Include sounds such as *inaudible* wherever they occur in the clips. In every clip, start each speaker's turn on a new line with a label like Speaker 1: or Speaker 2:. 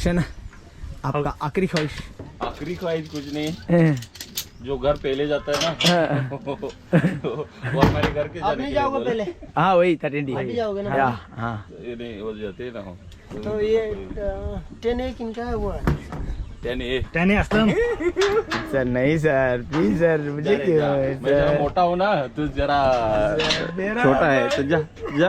Speaker 1: शना आपका आखिरी ख्वाहिश।
Speaker 2: आखिरी ख्वाहिश कुछ नहीं। जो घर पहले जाता है ना वो हमारे घर के जाने के
Speaker 3: जाओगे पहले?
Speaker 1: हाँ वही थर्टी
Speaker 3: अभी जाओगे ना?
Speaker 1: हाँ हाँ।
Speaker 2: ये नहीं वो जाते हैं ना। हो
Speaker 3: तो ये टेन ए किनका है वो? है
Speaker 2: त्याने ए,
Speaker 4: असलम।
Speaker 1: सर नहीं सर प्लीज़ सर मुझे क्यों.
Speaker 2: मैं जरा मोटा हूँ ना तू जरा छोटा है तो जा जा।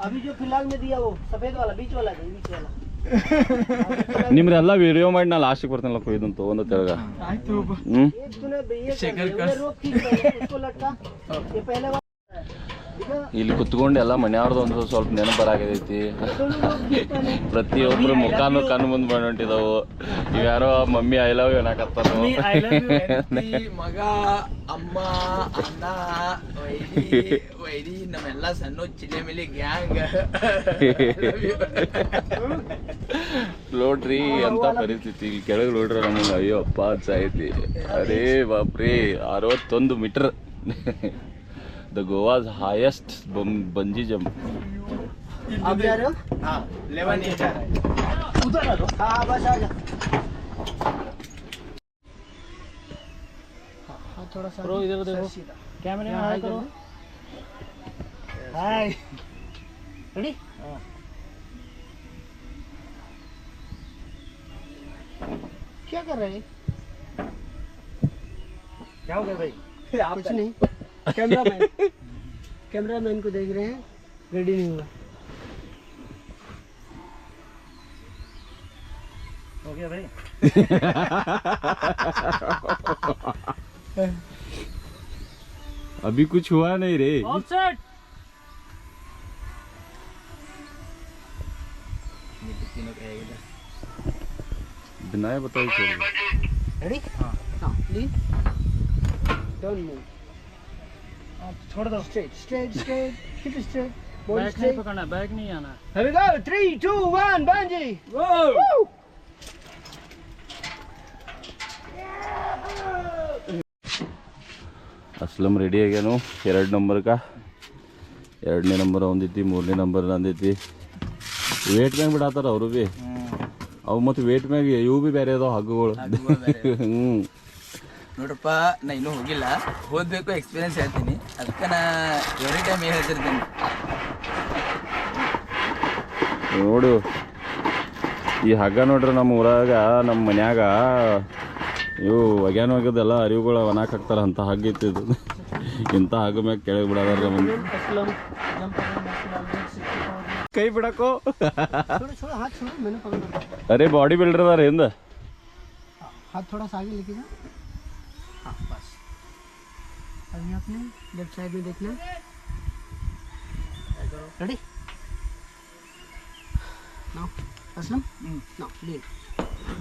Speaker 3: अभी जो फ़िलहाल में दिया वो सफ़ेद वाला बीच वाला बीच वाला। *laughs*
Speaker 2: ನಿಮ್ರೆಲ್ಲ ವಿಡಿಯೋ ಮಾಡಿ ನಾ ಲಾಸ್ಟಿಗೆ ಬರ್ತೀನಲ್ಲ ಕುಯ್ದು ಒಂದು ತೆಳಗ ಹ್ಮ್? *laughs* ಇಲ್ಲಿ ಕುತ್ಕೊಂಡು ಎಲ್ಲ ಮನೆಯವ್ರದ್ದು ಒಂದು ಸ್ವಲ್ಪ ನೆನಪು
Speaker 3: ಬರಾಕತೈತಿ
Speaker 2: ಪ್ರತಿಯೊಬ್ಬರು ಮುಖಾನು ಕಣ್ಣು ಮುಂದೆ ಬಂದ್ಬಿಟ್ಟಿದಾವು. ಇವ್ಯಾರೋ ಮಮ್ಮಿ ಐ ಲವ್ ಯು
Speaker 1: ಮಗ ಅಮ್ಮ ಅಣ್ಣ ವೈರಿ ನಮ್ಮೆಲ್ಲ ಸಣ್ಣ ಚಿಲೆ ಮೇಲೆ ಗ್ಯಾಂಗ್. *laughs*
Speaker 2: ನೋಡ್ರಿ *laughs* ಅಂತ ಪರಿಸ್ಥಿತಿ. ಇಲ್ಲಿ ಕೆಳಗೆ ನೋಡ್ರಿ ನಮ್ಗೆ ಅಯ್ಯೋ ಅಪ್ಪ ಸಾಯ್ತಿ ಅರೇ ಬಾಪ್ರಿ ಅರವತ್ತೊಂದು metre. *laughs* The Goa's highest bungee
Speaker 3: jump जा रहे हो?
Speaker 1: हाँ, लेवन जा
Speaker 3: उधर आ हाँ, जा। थोड़ा सा
Speaker 4: कैमरे में हाय करो।
Speaker 3: हाय। रेडी हाँ। क्या कर रहे हैं?
Speaker 4: क्या हो गया भाई?
Speaker 3: कुछ नहीं। कैमरा मैन कैमरा मैन को देख रहे हैं। रेडी नहीं हुआ।
Speaker 4: हो गया भाई।
Speaker 2: अभी कुछ हुआ नहीं रे।
Speaker 4: ऑफसेट
Speaker 2: बिना चल
Speaker 3: रेडी हाँ। प्लीज़ डोंट मूव
Speaker 4: छोड़ दो
Speaker 3: straight straight straight keep straight body
Speaker 4: back नहीं
Speaker 3: स्ट्रेट
Speaker 4: पकड़ना बैक नहीं आना
Speaker 3: Here we go. Three, two, one, bungee.
Speaker 2: Aslam ready ಆಗ್ಯಾನು ಎರಡು ನಂಬರ್ಗ ಎರಡನೇ ನಂಬರ್ ಒಂದೈತಿ ಮೂರನೇ ನಂಬರ್ ನಂದೈತಿ ವೇಟ್ ಮ್ಯಾಗ ಬಿಡತ್ತಾರ ಅವರು ಬಿ ಅವು ಮತ್ತು ವೇಟ್ ಮ್ಯಾಗ ಇವು ಬಿ ಬೇರೆ ಅದಾವ ಹಗ್ಗಗಳು ಹ್ಞೂ
Speaker 1: ನೋಡ್ರಪ್ಪ ನಾ ಇನ್ನೂ ಹೋಗಿಲ್ಲ ಓದ್ಬೇಕು ಎಕ್ಸ್ಪೀರಿಯನ್ಸ್ ಹೇಳ್ತೀನಿ ಅದಕ್ಕೆ ನಾ ಎವ್ರಿ ಟೈಮ್ ಏನು ಹೇಳ್ತಿರ್ತೀನಿ
Speaker 2: ನೋಡು ಈ ಹಗ್ಗ ನೋಡ್ರಿ ನಮ್ಮ ಊರಾಗ ನಮ್ಮ ಮನ್ಯಾಗ ಇವು ಒಗ್ಯಾನ ಒಗ್ಯದೆಲ್ಲ ಅರಿವುಗಳು ಒಣಾಕ್ ಹಾಕ್ತಾರ ಅಂತ ಹಗ್ಗ ಇತ್ತು ಇದು ಇಂಥ ಹಗ್ಗ ಮ್ಯಾಗ ಕೆಳಗೆ ಬಿಡದಾರ ನಮ್ಮ
Speaker 3: Aslam, jump around, Aslam, 164.
Speaker 2: ಕೈ ಬಿಡಕ್ಕೋ
Speaker 3: छोड़ो छोड़ो हाथ छोड़ो मैंने पकड़ा
Speaker 2: ಅರೆ ಬಾಡಿ ಬಿಲ್ಡರ್ ಅದಾರ ಹಿಂದ
Speaker 3: हाँ, हाथ थोड़ा सा आगे लेके जाओ हाँ बस अभी आपने लेफ्ट साइड में देखना ready now Aslam now lean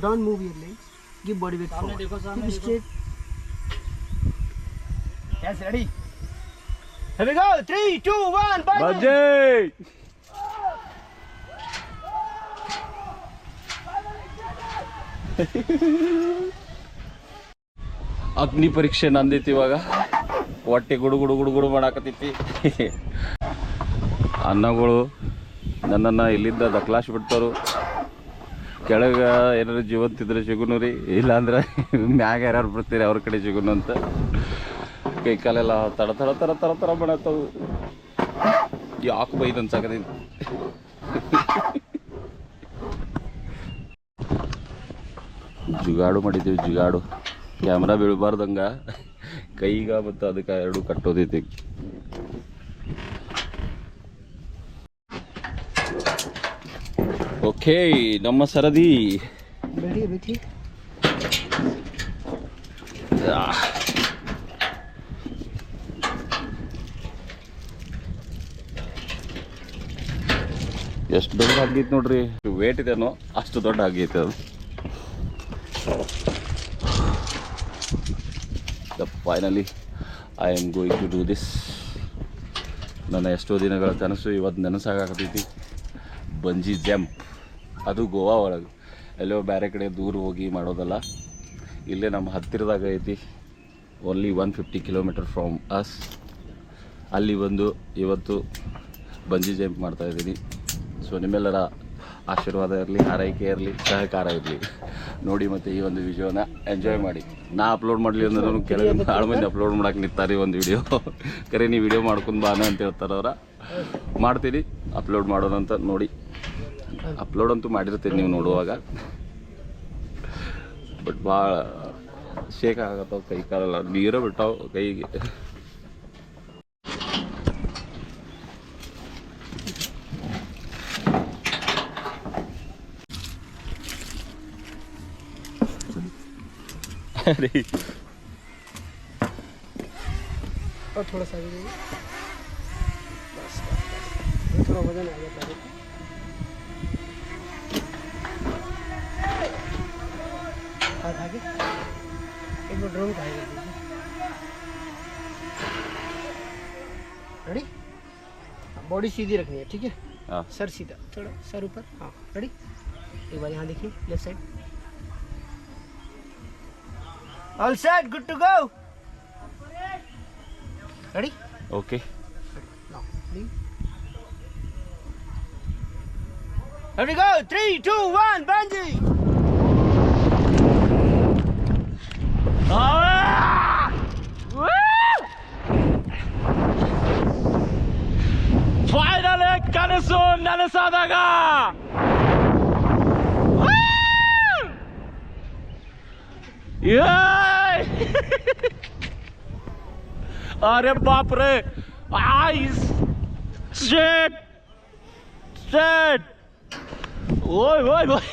Speaker 3: don't move your legs give body weight
Speaker 4: सामने देखो, सामने
Speaker 3: कीप
Speaker 4: देखो।
Speaker 3: Straight yes ready Here we go. Three, two, one, bungee.
Speaker 2: ಬಜ್ಜೆ ಅಗ್ನಿ ಪರೀಕ್ಷೆ ನಂದೈತಿ ಇವಾಗ ಹೊಟ್ಟೆ ಗುಡು ಗುಡು ಗುಡು ಗುಡು ಮಾಡಾಕತ್ತೈತಿ. ಅನ್ನಗಳು ನನ್ನನ್ನು ಇಲ್ಲಿಂದ ದಕ್ಲಾಶ್ ಬಿಡ್ತಾರು ಕೆಳಗೆ ಏನಾರು ಜೀವಂತಿದ್ರೆ ಸಿಗುನು ರೀ, ಇಲ್ಲಾಂದ್ರೆ *laughs* ಮ್ಯಾಗ ಯಾರು ಬಿಡ್ತೀರಿ ಅವ್ರ ಕಡೆ ಸಿಗುನು ಅಂತ. ಕೈ ಕಾಲೆಲ್ಲ ತಡ ತಡ ತರ ತರ ತರ ಮಾಡತ್ತವು ಯಾಕೆ ಬೈದು ಅನ್ಸಾಕತೈತಿ *laughs* ಜುಗಾಡು ಮಾಡಿದ್ದೀವಿ, ಜುಗಾಡು. ಕ್ಯಾಮ್ರಾ ಬೀಳಬಾರ್ದಂಗ. ಕೈಗ ಮತ್ತು ಅದಕ್ಕೆ ಎರಡು ಕಟ್ಟೋದೈತಿ. ಓಕೆ ನಮ್ಮ ಸರದಿ. ಎಷ್ಟು ದೊಡ್ಡ ಆಗಿತ್ತು ನೋಡ್ರಿ? ವೇಟ್ ಇದೆನೋ ಅಷ್ಟು ದೊಡ್ಡ ಆಗೈತೆ ಅದು. Finally I am going to do this ನನ್ನ ಎಷ್ಟೋ ದಿನಗಳ ಕನಸು ಇವತ್ತು ನೆನಸಾಗತೈತಿ ಬಂಜಿ ಜಂಪ್ ಅದು ಗೋವಾ ಒಳಗೆ. ಎಲ್ಲೋ ಬೇರೆ ಕಡೆ ದೂರ ಹೋಗಿ ಮಾಡೋದಲ್ಲ. ಇಲ್ಲೇ ನಮ್ಮ ಹತ್ತಿರದಾಗ ಐತಿ. Only one fifty kilometre from us ಅಲ್ಲಿ ಬಂದು ಇವತ್ತು ಬಂಜಿ ಜಂಪ್ ಮಾಡ್ತಾಯಿದ್ದೀನಿ ಸೊ ನಿಮ್ಮೆಲ್ಲರ ಆಶೀರ್ವಾದ ಇರಲಿ ಹಾರೈಕೆ ಇರಲಿ, ಸಹಕಾರ ಇರಲಿ. ನೋಡಿ ಮತ್ತು ಈ ಒಂದು ವಿಡಿಯೋನ ಎಂಜಾಯ್ ಮಾಡಿ. ನಾ ಅಪ್ಲೋಡ್ ಮಾಡಲಿ ಅಂದ್ರೆ ಕೆಲವೊಂದು ಭಾಳ ಮಂದಿ ಅಪ್ಲೋಡ್ ಮಾಡಕ್ಕೆ ನಿಂತಾರೆ ಈ ಒಂದು ವಿಡಿಯೋ. *laughs* ಕರೆ ನೀವು ವಿಡಿಯೋ ಮಾಡ್ಕೊಂಡು ಬಾನ ಅಂತ ಹೇಳ್ತಾರೆ ಅವ್ರ. ಮಾಡ್ತೀನಿ ಅಪ್ಲೋಡ್ ಮಾಡೋಣ ಅಂತ ನೋಡಿ. ಅಪ್ಲೋಡ್ ಅಂತೂ ಮಾಡಿರ್ತೀನಿ ನೀವು ನೋಡುವಾಗ. ಬಟ್ ಭಾಳ ಶೇಕ್ ಆಗತ್ತವ ಕೈ ಕಾಲಲ್ಲ. ನೀರು ಬಿಟ್ಟಾವ ಕೈಗೆ. अरे।
Speaker 3: और थोड़ा सा थोड़ा वज़न आ गया हाथ आगे। एक बार ड्रोन दीजिए रेडी बॉडी सीधी रखनी है ठीक है?
Speaker 2: हाँ।
Speaker 3: सर सीधा थोड़ा सर ऊपर। हाँ रेडी एक बार यहाँ देखिए left side All set, good to
Speaker 2: go.
Speaker 3: Ready? Okay. Here we go. Three, two, one, Benji.
Speaker 2: Ah! Woo! Finally, కనసు నలసాదగా Yeah! अरे बाप रे आइस शेट शेट ओए ओए ओए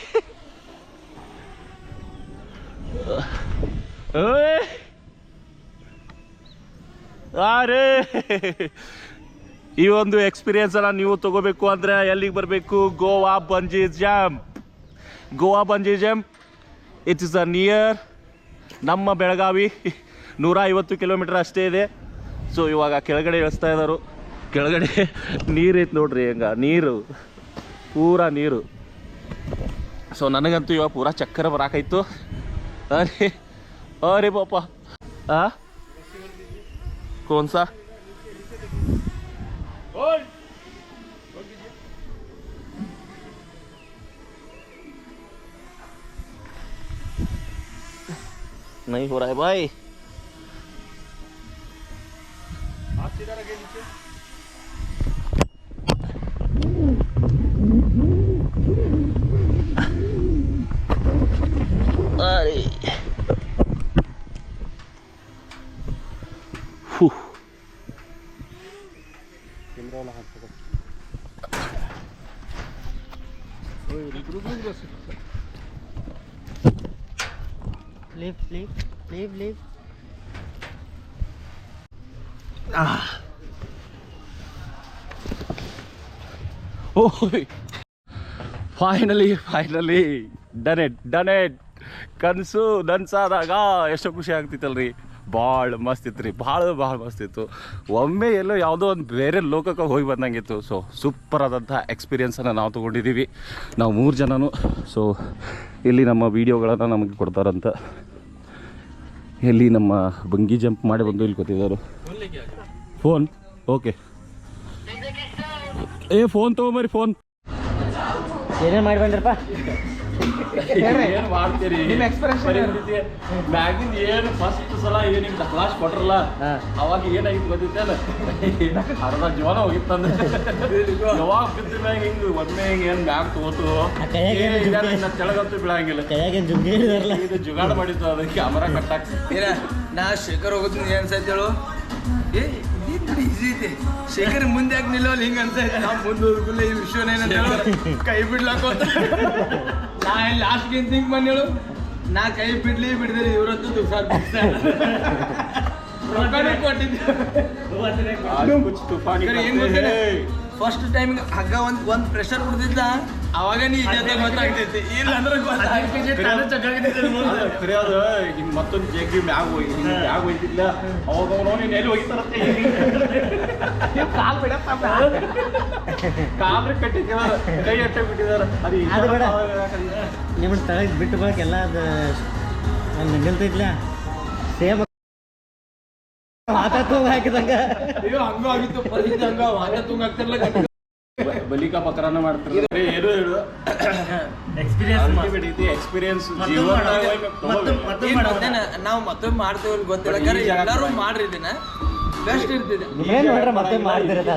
Speaker 2: ओए ಅರೆ ಈ ಒಂದು ಎಕ್ಸ್ಪೀರಿಯನ್ಸನ್ನು ನೀವು ತಗೋಬೇಕು ಅಂದರೆ ಎಲ್ಲಿಗೆ ಬರಬೇಕು Goa bungee jump Goa bungee jump it is a near ನಮ್ಮ ಬೆಳಗಾವಿ ನೂರ ಐವತ್ತು ಕಿಲೋಮೀಟರ್ ಅಷ್ಟೇ ಇದೆ. ಸೊ ಇವಾಗ ಕೆಳಗಡೆ ಇಳಿಸ್ತಾ ಇದ್ದಾರೆ ಕೆಳಗಡೆ ನೀರು ಐತೆ ನೋಡ್ರಿ ಹೆಂಗ? ನೀರು. ಪೂರಾ ನೀರು. ಸೊ ನನಗಂತೂ ಇವಾಗ ಪೂರಾ ಚಕ್ಕರ ಬರಾಕೈತು ಅರೇ ಅರೇ ಪಾಪ. ಆ? कौन नहीं हो रहा है भाई अरे फू
Speaker 3: Leave, leave, leave, leave.
Speaker 2: ಓಯ್ finally finally done it done it ಕನಸು ನನ್ಸಾದಾಗ ಎಷ್ಟೋ ಖುಷಿ ಆಗ್ತಿತ್ತಲ್ರಿ. ಭಾಳ ಮಸ್ತ್ ಇತ್ತು ರೀ ಭಾಳ ಭಾಳ ಮಸ್ತ್ ಇತ್ತು. ಒಮ್ಮೆ ಎಲ್ಲೋ ಯಾವುದೋ ಒಂದು ಬೇರೆ ಲೋಕಕ್ಕೆ ಹೋಗಿ ಬಂದಂಗಿತ್ತು. ಸೊ ಸೂಪರ್ ಆದಂಥ ಎಕ್ಸ್ಪೀರಿಯನ್ಸನ್ನು ನಾವು ತೊಗೊಂಡಿದ್ದೀವಿ ನಾವು ಮೂರು ಜನನು. ಸೊ ಇಲ್ಲಿ ನಮ್ಮ ವೀಡಿಯೋಗಳನ್ನು ನಮಗೆ ಕೊಡ್ತಾರಂತ. ಎಲ್ಲಿ ನಮ್ಮ ಬಂಗಿ ಜಂಪ್ ಮಾಡಿ ಬಂದು ಇಲ್ಲಿ ಕೊತ್ತಿದ್ದಾರೆ ಫೋನ್ ಓಕೆ. ಏ ಫೋನ್ ತಗೊಂಬರಿ ಫೋನ್.
Speaker 3: ಏನೇನು ಮಾಡಿ ಬಂದ್ರಪ್ಪ?
Speaker 2: ಏನು ಮಾಡ್ತೀರಿ?
Speaker 3: ನಿಮ್ಮ
Speaker 2: ಪರಿಸ್ಥಿತಿ ಮ್ಯಾಗಿಂದ ಏನು ಫಸ್ಟ್ ಸಲ ಏನು ನಿಮ್ಗೆ ಕ್ಲಾಸ್ ಕೊಟ್ರಲ್ಲ
Speaker 3: ಹಾ.
Speaker 2: ಅವಾಗ ಏನಾಗಿತ್ತು ಗೊತ್ತಿತ್ತಲ್ಲ ಅರ್ಧ ಜೀವನ ಹೋಗಿತ್ತಂದ್ರೆ ಯಾವಾಗ ಬಿದ್ದ ಮ್ಯಾಗ ಹಿಂಗೆ ಒಮ್ಮೆ ಹಿಂಗೆ ಏನು ಮ್ಯಾಗ್
Speaker 3: ಕೈಯಾಗ ಏನು?
Speaker 2: ತೆಳಗಂತೂ ಬೀಳಂಗಿಲ್ಲ
Speaker 3: ಕೈಯಾಗೇನು ಜುಗ್ಗಿ ಹಿಡಿದಾರಲ್ಲ
Speaker 2: ಇದು ಜುಗಾಡ ಮಾಡಿತ್ತು ಅದಕ್ಕೆ ಅಮರ ಕಟ್ಟಾಕ್
Speaker 1: ಏನ ನಾ ಶೇಖರ್ ಹೋಗುತ್ತೀನಿ ಏನ್ ಹೇಳು? ಏ ಶೇಖರ್ ಮುಂದೆ ಯಾಕೆ ನಿಲ್ಲೋಲ್ಲ ಹಿಂಗ ಅಂತ ನಾ ಮುಂದೆ ಹೋಗುಲ್ಲ ಈ ಏನಂತ ಹೇಳು ಕೈ ಬಿಡ್ಲಾಕ ನಾ ಲಾಸ್ಟ್ ಏನ್ ಹಿಂಗ್ ಬಂದೇಳು ಹೇಳು? ನಾ ಕೈ ಬಿಡ್ಲಿ ಬಿಡ್ದಿರಿ ಇವರಂತೂ ರೊಕ್ಕನೇ ಕೊಟ್ಟಿದ್ದೆ. ಫಸ್ಟ್ ಟೈಮ್ ಹಗ್ಗ ಒಂದ್ ಒಂದ್ ಪ್ರೆಷರ್ ಬಿಡ್ತಿದ್ದ ಅವಾಗ ನೀ ಜೊತೆ ಗೊತ್ತಾಗ್ತೈತಿ ಇಲ್ಲ ಅಂದ್ರೆ
Speaker 2: ಖರೆ ಅದು ಹಿಂಗೆ ಮತ್ತೊಂದು ಜಗ್ಗಿ ಮ್ಯಾಗ ಹೋಗಿ ಮ್ಯಾಗ ಹೋಯ್ತಿಲ್ಲ ಅವಾಗ ಅವನು ನೀನು ಎಲ್ಲಿ ಹೋಗಿತಾರಂತೆ
Speaker 3: ಕಾಲ್ ಬಿಡಪ್ಪ
Speaker 2: ಕಾಲ್ರಿ ಕಟ್ಟಿದ್ದಾರೆ ಕೈ ಅಟ್ಟ ಬಿಟ್ಟಿದಾರ ಅದು
Speaker 3: ಅದು ಬೇಡ. ನಿಮ್ಮನ್ನ ತಳಗ್ ಬಿಟ್ಟು ಬರಕ್ಕೆ ಎಲ್ಲ ಅದು ಅಲ್ಲಿ ನಿಲ್ತೈತ್ಲ ಸೇಮ್ ಮಾತಾ ತುಂಗ ಹಾಕಿದಂಗ
Speaker 1: ಅಯ್ಯೋ ಹಂಗ ಆಗಿತ್ತು. ಪರಿಸ್ಥಿತಿ ಹಂಗ. ಮಾತಾ ತುಂಗ ಆಗ್ತಿರ್ಲ
Speaker 2: ಬಲಿಕಾ ಬಕರನ ಮಾಡ್ತಾರೆ ಏನು ಹೇಳು
Speaker 4: ಎಕ್ಸ್ಪೀರಿಯನ್ಸ್
Speaker 2: ಎಕ್ಸ್ಪೀರಿಯನ್ಸ್
Speaker 1: ನಾವು ಮತ್ತೊಮ್ಮೆ ಮಾಡ್ತೇವೆ ಗೊತ್ತಿಲ್ಲ. ಎಲ್ಲರೂ
Speaker 2: ಮಾಡಿ.
Speaker 1: ಮಾಡ್ರಿ ಇದನ್ನ ಬೆಸ್ಟ್ ಇರ್ತಿದೆ
Speaker 3: ಏನ್ ನೋಡ್ರೆ ಮತ್ತೆ ಮಾಡ್ತಿರೋದು.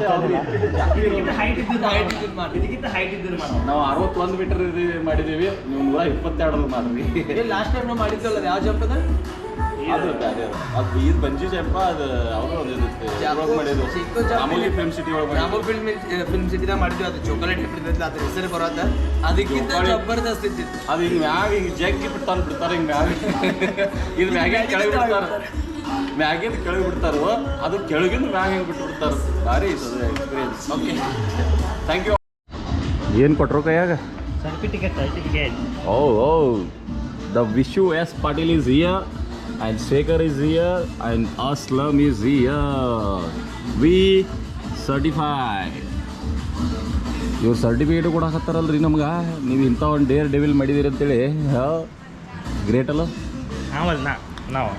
Speaker 2: ನಾವು ಅರವತ್ತೊಂದು ಮೀಟರ್ ಮಾಡಿದೀವಿ ನೀವು ನೂರ ಇಪ್ಪತ್ತೆರಡು ಮಾಡ್ರಿ
Speaker 1: ಲಾಸ್ಟ್ ಟೈಮ್ ನಾವು ಮಾಡಿದ್ದಲ್ಲ ಯಾವ ಜಂಪ್ ಅದ
Speaker 2: ಅದು ಅದೇ. ಅದು. ಇದು ಬಂಜಿ ಜಂಪ ಅದು ಅವರು ಮಾಮೂಲಿ ಫಿಲ್ಮ್ ಸಿಟಿ ಒಳಗೆ
Speaker 1: ರಾಮೋ ಫಿಲ್ಮ್ ಫಿಲ್ಮ್ ಸಿಟಿದಾಗ ಮಾಡಿದ್ವಿ ಅದು ಚಾಕೊಲೇಟ್ ಅದ್ರ ಹೆಸರು ಬರೋದ ಅದಕ್ಕಿಂತ. ಜಬರ್ದಸ್ತ್ ಇದ್ದಿತ್ತು
Speaker 2: ಅದು ಹಿಂಗ್ ಮ್ಯಾಗ ಹಿಂಗ್ ಜಗ್ಗಿ ಬಿಡ್ತಾರ ಬಿಡ್ತಾರೆ ಹಿಂಗ್ ಮ್ಯಾಗ. ಇದು ಮ್ಯಾಗಿನ ಕೆಳಗೆ ಬಿಡ್ತಾರ. ಮ್ಯಾಗಿಂದ ಕೆಳಗೆ ಬಿಡ್ತಾರ ಅದು ಕೆಳಗಿಂದ ಮ್ಯಾಗ ಹಿಂಗ್ ಬಿಟ್ಟು ಬಿಡ್ತಾರ ಭಾರಿ ಎಕ್ಸ್ಪೀರಿಯನ್ಸ್ ಓಕೆ ಥ್ಯಾಂಕ್ ಯು ಏನು ಕೊಟ್ರು ಕೈಯಾಗ?
Speaker 4: ಸರ್ಟಿಫಿಕೇಟ್ ಸರ್ಟಿಫಿಕೇಟ್
Speaker 2: ಓ ಓ. The Vishu S Patil is here and Shekhar is here and Aslam is here. We certify. ಇವ್ರು ಸರ್ಟಿಫಿಕೇಟ್ ರೀ ನಮ್ಗೆ. ನೀವು ಇಂಥ ಒಂದು ಡೇರ್ ಡೆವಿಲ್ ಮಾಡಿದಿರಿ ಅಂತೇಳಿ. ಗ್ರೇಟ್ ಅಲ್ಲ?
Speaker 4: ನಾವು.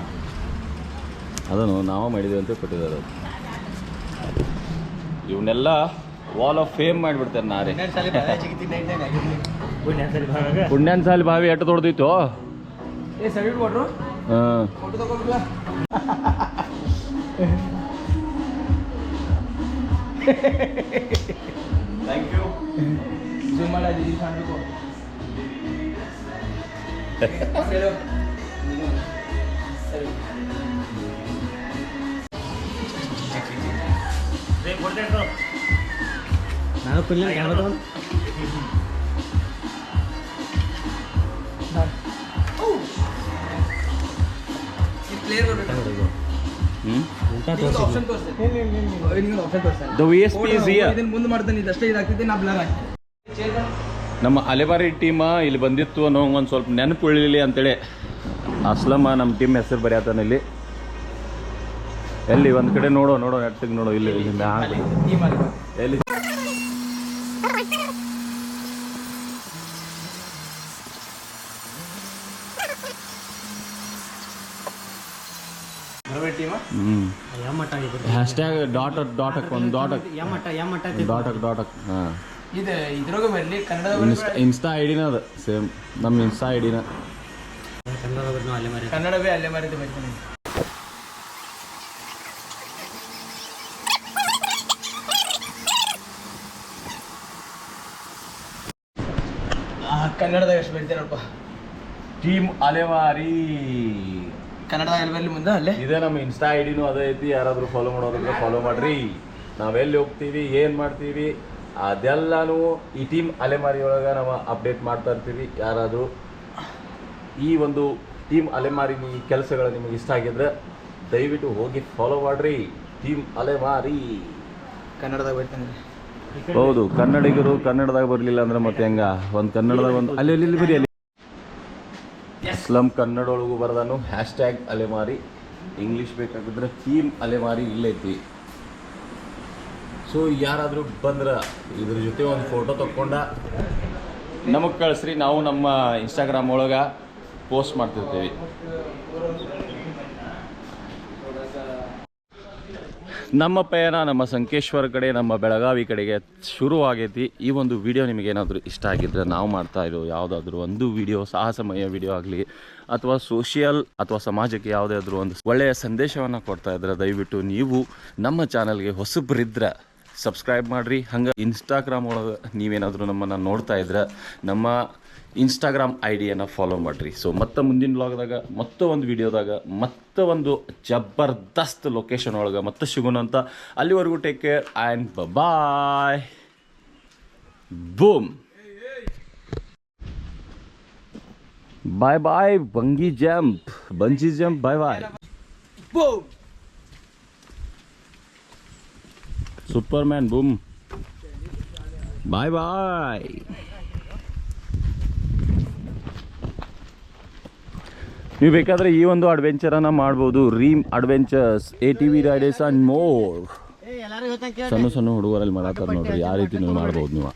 Speaker 2: ಅದನ್ನು ನಾವು ಮಾಡಿದ್ದೀವಿ ಅಂತ ಕೊಟ್ಟಿದ್ದಾರೆ. ಇವನ್ನೆಲ್ಲ ವಾಲ್ ಆಫ್ ಫೇಮ್ ಮಾಡಿಬಿಡ್ತಾರೆ ನಾರೇ.
Speaker 4: ರೀ ಸರಿ ಭಾಗ
Speaker 2: ಪುಣ್ಯನ್ ಸಾಲಿ ಬಾವಿ ಎಟ್ಟು ದೊಡ್ಡದಿತ್ತು?
Speaker 1: ಏ ಸರ್ಟಿಫಿಕೇಟ್ ಕೊಟ್ರು
Speaker 2: ಹಾಂ
Speaker 1: ಫೋಟೋ ತಗೊಂಡ್ಲ
Speaker 2: ಥ್ಯಾಂಕ್ ಯು
Speaker 1: ಜೂಮ್ ಮಾಡಿ ಕಾಣಬೇಕು
Speaker 4: ಕೊಡ್ತೇನೆ
Speaker 3: ನಾನು ಕುಲ್ಲ ಯಾವ್ದು
Speaker 1: player
Speaker 2: the V S P is here
Speaker 1: ಇದನ್ನ ಮುಂದೆ ಮಾಡ್ತಾನೆ ಇದಷ್ಟೇ ಇದಾಗ್ತೈತೆ ನಾ ಬ್ಲರ್ ಹಾಕಿ
Speaker 2: ನಮ್ಮ ಅಲೆಬಾರಿ ಟೀಮ ಇಲ್ಲಿ ಬಂದಿತ್ತು ಅನ್ನೋ ಒಂದು ಸ್ವಲ್ಪ ನೆನಪು ಉಳಿಲಿ ಅಂತೇಳಿ. ಅಸ್ಲಮ ನಮ್ಮ ಟೀಮ್ ಹೆಸರು ಬರೆಯತಾನೆ ಇಲ್ಲಿ. ಎಲ್ಲಿ ಒಂದು ಕಡೆ ನೋಡೋ ನೋಡೋ ನೆಟ್ಟಿಗೆ ನೋಡೋ ಇಲ್ಲಿ ಇಲ್ಲಿ ಮ್ಯಾಗ.
Speaker 1: ಟೀಮ್ ಅಲ್ಲಿ.
Speaker 2: ಎಲ್ಲಿ? ಹ್ಯಾಶ್ ಟ್ಯಾಗ್ ಡಾಟ್ ಡಾಟ್ ಒಂದು ಡಾಟ್
Speaker 3: ಯಾವ ಮಟ್ಟ
Speaker 2: ಡಾಟ್ ಡಾಟ್ ಹಾಂ.
Speaker 1: ಇದು ಇದ್ರಾಗ ಬರಲಿ ಕನ್ನಡ
Speaker 2: ಇನ್ಸ್ಟಾ ಇನ್ಸ್ಟಾ ಐಡಿನ ಡಿನ ಅದು ಸೇಮ್. ನಮ್ಮ ಇನ್ಸ್ಟಾ ಐಡಿನ. ಡಿನ
Speaker 3: ಕನ್ನಡ ಅಲ್ಲೇ ಮರಿ
Speaker 1: ಕನ್ನಡವೇ ಅಲ್ಲೇ ಮಾರಿದ್ದು ಬರ್ತೀನಿ ಕನ್ನಡದಾಗ ಎಷ್ಟು ಬೆಳಿತಾರಪ್ಪ
Speaker 2: ಟೀಮ್ ಅಲೆವಾರಿ.
Speaker 1: ಕನ್ನಡದಾಗ ಎಲ್ಲಿ ಮುಂದೆ ಅಲ್ಲೇ?
Speaker 2: ಇದೇ ನಮ್ಮ ಇನ್ಸ್ಟಾ ಐಡಿನೂ ಡಿನೂ ಅದೇ ಐತಿ ಯಾರಾದರೂ ಫಾಲೋ ಮಾಡೋರಿದ್ರೆ ಫಾಲೋ ಮಾಡ್ರಿ. ನಾವೆಲ್ಲಿ ಹೋಗ್ತೀವಿ ಏನು ಮಾಡ್ತೀವಿ ಅದೆಲ್ಲನೂ ಈ ಟೀಮ್ ಅಲೆಮಾರಿ ಒಳಗೆ ನಾವು ಅಪ್ಡೇಟ್ ಮಾಡ್ತಾ ಇರ್ತೀವಿ. ಯಾರಾದರೂ ಈ ಒಂದು ಟೀಮ್ ಅಲೆಮಾರಿ ಈ ಕೆಲಸಗಳು ನಿಮಗೆ ಇಷ್ಟ ಆಗಿದ್ರೆ ದಯವಿಟ್ಟು ಹೋಗಿ ಫಾಲೋ ಮಾಡ್ರಿ. ಟೀಮ್ ಅಲೆಮಾರಿ.
Speaker 1: ಕನ್ನಡದಾಗ ಬರ್ತಾನೆ
Speaker 2: ಹೌದು ಕನ್ನಡಿಗರು ಕನ್ನಡದಾಗ ಬರಲಿಲ್ಲ ಅಂದ್ರೆ ಮತ್ತೆ ಹೆಂಗ? ಒಂದು ಕನ್ನಡದಾಗ ಒಂದು ಅಲ್ಲಿ ಅಲ್ಲಿ ಬರೀ ಅಲ್ಲಿ. ಸ್ಲಮ್ ಕನ್ನಡ ಒಳಗೂ ಬರ್ದಾನು. ಹ್ಯಾಶ್ ಟ್ಯಾಗ್ ಅಲೆಮಾರಿ. ಇಂಗ್ಲೀಷ್ ಬೇಕಾಗಿದ್ರೆ ಥೀಮ್ ಅಲೆಮಾರಿ ಇಲ್ಲೈತಿ ಸೊ ಯಾರಾದರೂ ಬಂದ್ರೆ ಇದ್ರ ಜೊತೆ ಒಂದು ಫೋಟೋ ತಕ್ಕೊಂಡ. ನಮಗೆ ಕಳಿಸ್ರಿ, ನಾವು ನಮ್ಮ ಇನ್ಸ್ಟಾಗ್ರಾಮ್ ಒಳಗೆ ಪೋಸ್ಟ್ ಮಾಡ್ತಿರ್ತೀವಿ. ನಮ್ಮ ಪಯಣ ನಮ್ಮ ಸಂಕೇಶ್ವರ ಕಡೆ, ನಮ್ಮ ಬೆಳಗಾವಿ ಕಡೆಗೆ ಶುರು ಆಗೈತಿ ಈ ಒಂದು ವಿಡಿಯೋ ನಿಮಗೇನಾದರೂ ಇಷ್ಟ ಆಗಿದ್ರೆ ನಾವು ಮಾಡ್ತಾ ಇರೋ ಯಾವುದಾದ್ರೂ ಒಂದು ವಿಡಿಯೋ ಸಾಹಸಮಯ ವಿಡಿಯೋ ಆಗಲಿ, ಅಥವಾ ಸೋಷಿಯಲ್ ಅಥವಾ ಸಮಾಜಕ್ಕೆ ಯಾವುದಾದ್ರೂ ಒಂದು ಒಳ್ಳೆಯ ಸಂದೇಶವನ್ನು ಕೊಡ್ತಾ ಇದ್ರೆ ದಯವಿಟ್ಟು ನೀವು ನಮ್ಮ ಚಾನಲ್ಗೆ ಹೊಸಬ್ರಿದ್ರೆ ಸಬ್ಸ್ಕ್ರೈಬ್ ಮಾಡಿರಿ. ಹಂಗೆ ಇನ್ಸ್ಟಾಗ್ರಾಮ್ ಒಳಗೆ ನೀವೇನಾದರೂ ನಮ್ಮನ್ನು ನೋಡ್ತಾ ಇದ್ರೆ ನಮ್ಮ ಇನ್ಸ್ಟಾಗ್ರಾಮ್ ಐ ಡಿಯನ್ನು ಫಾಲೋ ಮಾಡಿರಿ. ಸೊ ಮತ್ತೆ ಮುಂದಿನ ಬ್ಲಾಗ್ದಾಗ ಮತ್ತೆ ಒಂದು ವಿಡಿಯೋದಾಗ ಮತ್ತೆ ಒಂದು ಜಬರ್ದಸ್ತ್ ಲೊಕೇಶನ್ ಒಳಗೆ ಮತ್ತೆ ಸಿಗೋಣ ಅಂತ ಅಲ್ಲಿವರೆಗೂ take care and bye boom bye bye bungee jump bungee jump bye bye
Speaker 1: boom
Speaker 2: superman boom bye bye ನೀವು ಬೇಕಾದರೆ ಈ ಒಂದು ಅಡ್ವೆಂಚರನ್ನು ಮಾಡ್ಬೋದು. Ream adventures A T V
Speaker 3: riders and more
Speaker 2: ಸಣ್ಣ ಸಣ್ಣ ಹುಡುಗರಲ್ಲಿ ಮಾಡಾತಾರೆ ನೋಡ್ರಿ ಯಾವ ರೀತಿ ನೀವು ಮಾಡ್ಬೋದು ನೀವು.